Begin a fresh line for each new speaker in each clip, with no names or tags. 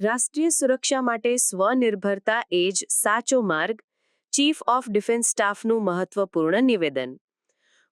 રાષ્ટ્રીય સુરક્ષા માટે સ્વનિર્ભરતા એ જ સાચો માર્ગ ચીફ ઓફ ડિફેન્સ સ્ટાફનું મહત્વપૂર્ણ નિવેદન.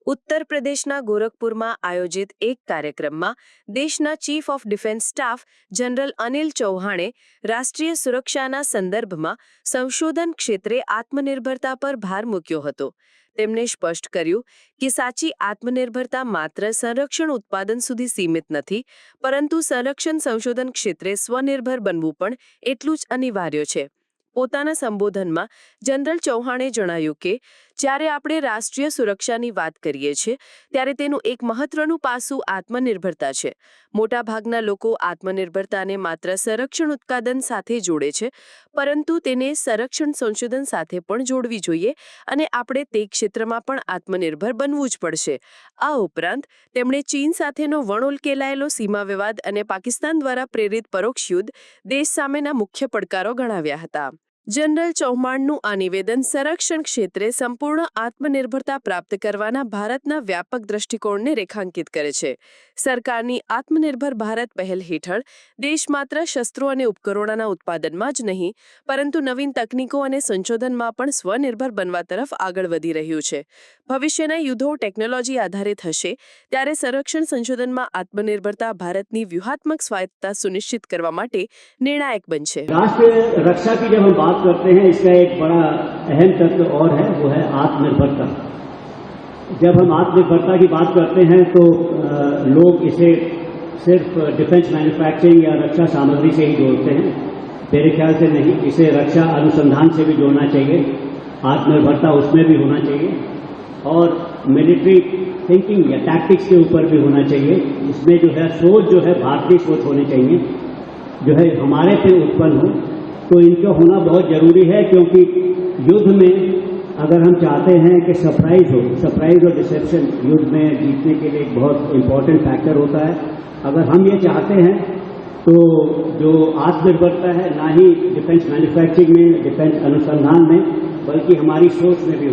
ઉત્તર પ્રદેશના ગોરખપુરમાં આયોજિત એક કાર્યક્રમમાં દેશના chief of defence staff general Anil ચૌહાણે રાષ્ટ્રીય સુરક્ષાના સંદર્ભમાં સંશોધન ક્ષેત્રે આત્મનિર્ભરતા પર ભાર મૂક્યો હતો. તેમણે સ્પષ્ટ કર્યું કે સાચી આત્મનિર્ભરતા માત્ર સંરક્ષણ ઉત્પાદન સુધી સીમિત નથી, પરંતુ સંરક્ષણ સંશોધન ક્ષેત્રે સ્વનિર્ભર બનવું પણ એટલું જ અનિવાર્ય છે. પોતાના સંબોધનમાં જનરલ ચૌહાણે જણાવ્યું કે જ્યારે આપણે રાષ્ટ્રીય સુરક્ષાની વાત કરીએ છીએ, ત્યારે તેનું એક મહત્વનું પાસું આત્મનિર્ભરતા છે. મોટાભાગના લોકો આત્મનિર્ભરતાને માત્ર સંરક્ષણ ઉત્પાદન સાથે જોડે છે, પરંતુ તેને સંરક્ષણ સંશોધન સાથે પણ જોડવી જોઈએ અને આપણે તે ક્ષેત્રમાં પણ આત્મનિર્ભર બનવું જ પડશે. આ ઉપરાંત, તેમણે ચીન સાથેનો વણોલકેલાયેલો સીમા વિવાદ અને પાકિસ્તાન દ્વારા પ્રેરિત પરોક્ષ યુદ્ધ દેશ સામેના મુખ્ય પડકારો ગણાવ્યા હતા. જનરલ ચૌહાણનું આ નિવેદન સંરક્ષણ ક્ષેત્રે સંપૂર્ણ આત્મનિર્ભરતા પ્રાપ્ત કરવાના ભારતના વ્યાપક દ્રષ્ટિકોણને રેખાંકિત કરે છે. સરકારની આત્મનિર્ભર ભારત પહેલ હેઠળ દેશ માત્ર શસ્ત્રો અને ઉપકરણોના ઉત્પાદનમાં જ નહીં, પરંતુ નવીન તકનીકો અને સંશોધનમાં પણ સ્વનિર્ભર બનવા તરફ આગળ વધી રહ્યું છે. ભવિષ્યના યુદ્ધો ટેકનોલોજી આધારિત હશે, ત્યારે સંરક્ષણ સંશોધનમાં આત્મનિર્ભરતા ભારતની વ્યૂહાત્મક સ્વાયત્તતા સુનિશ્ચિત કરવા માટે નિર્ણાયક બનશે.
રાષ્ટ્રીય રક્ષા बात करते हैं इसका एक बड़ा अहम तत्व और है, वो है आत्मनिर्भरता। जब हम आत्मनिर्भरता की बात करते हैं तो लोग इसे सिर्फ़ डिफेंस मैन्युफैक्चरिंग या रक्षा सामग्री से ही जोड़ते हैं। मेरे ख्याल से नहीं, इसे रक्षा अनुसंधान से भी जोड़ना चाहिए, आत्मनिर्भरता उसमें भी होना चाहिए, और मिलिट्री थिंकिंग या टैक्टिक्स के ऊपर भी होना चाहिए। इसमें जो है, सोच जो है, भारतीय सोच होनी चाहिए। जो है, हमारे पे उत्पन्न हो तो इनका होना बहुत ज़रूरी है, क्योंकि युद्ध में अगर हम चाहते हैं कि सरप्राइज़ हो सरप्राइज़ और डिसेप्शन युद्ध में जीतने के लिए एक बहुत इंपॉर्टेंट फैक्टर होता है। अगर हम ये चाहते हैं तो जो आत्मनिर्भरता है, ना ही डिफेंस मैन्युफैक्चरिंग में डिफेंस अनुसंधान में, बल्कि हमारी सोच में भी